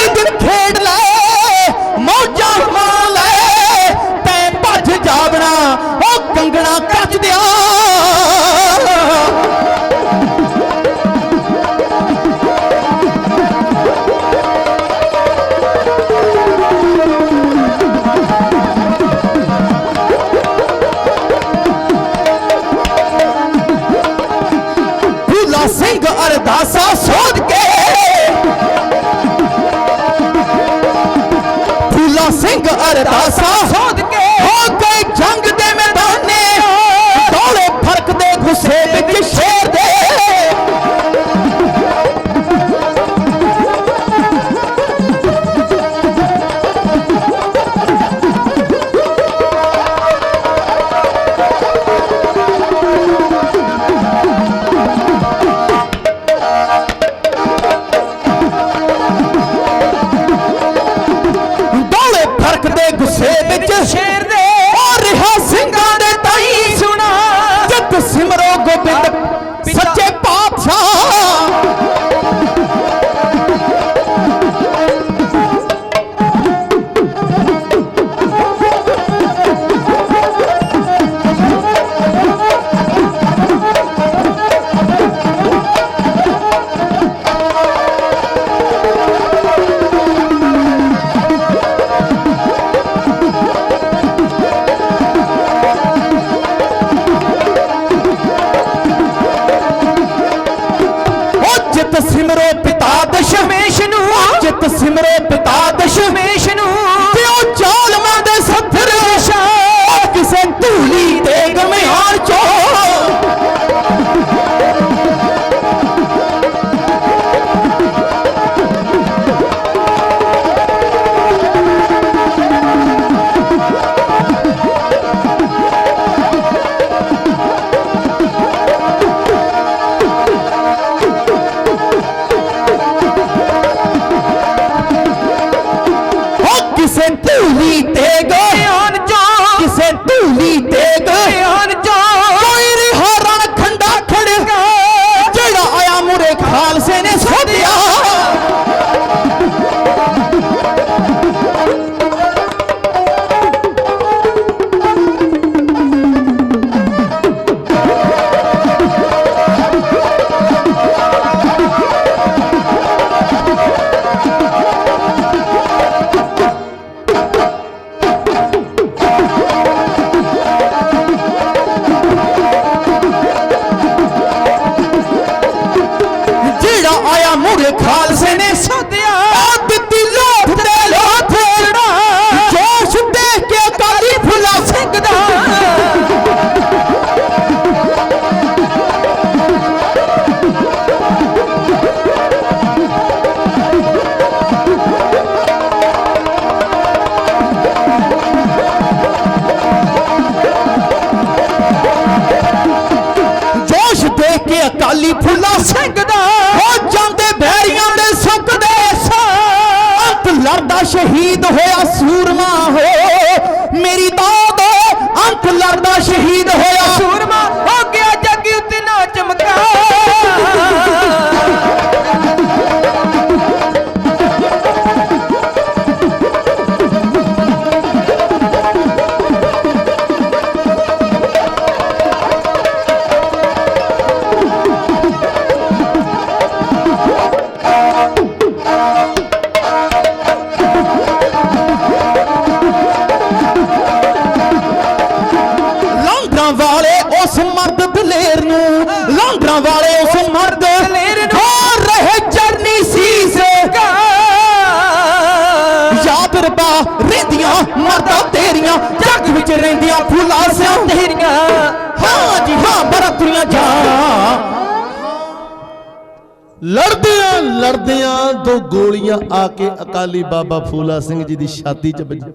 ਕੋਈ ਦਿਨ ਖੇਡ ਲੈ ਸਿੰਘ ਅਰਦਾਸਾ সিমরত ਅਕਾਲੀ ਫੁੱਲਾ ਸਿੰਘ ਦਾ ਹੋ ਜਾਂਦੇ ਬੈਰੀਆਂ ਦੇ ਸੁੱਕਦੇ ਸਾਹ। ਅੰਤ ਲੜਦਾ ਸ਼ਹੀਦ ਹੋਇਆ ਸੂਰਮਾ ਹੋ। ਮੇਰੀ ਦਾਦ ਅੰਤ ਲੜਦਾ ਸ਼ਹੀਦ ਹੋਇਆ ਸੂਰਮਾ ਨੂੰ ਲਾਂਡਰਾਂ ਵਾਲੇ ਉਸ ਮਰਦ ਹੋ ਰਹੇ ਚਰਨੀ ਸੀਸ। ਯਾਦ ਰੱਬਾ ਰਹਿੰਦੀਆਂ ਮਰਦਾ ਤੇਰੀਆਂ ਜੱਗ ਵਿੱਚ ਰਹਿੰਦੀਆਂ ਫੁੱਲਾਂ ਸਿਆਂ ਤੇਰੀਆਂ। ਹਾਂ ਜੀ ਹਾਂ ਬਰਤਰੀਆਂ ਜਾ ਲੜਦਿਆਂ ਲੜਦਿਆਂ ਦੋ ਗੋਲੀਆਂ ਆ ਕੇ ਅਕਾਲੀ ਬਾਬਾ ਫੂਲਾ ਸਿੰਘ ਜੀ ਦੀ ਛਾਤੀ 'ਚ ਵੱਜੀ।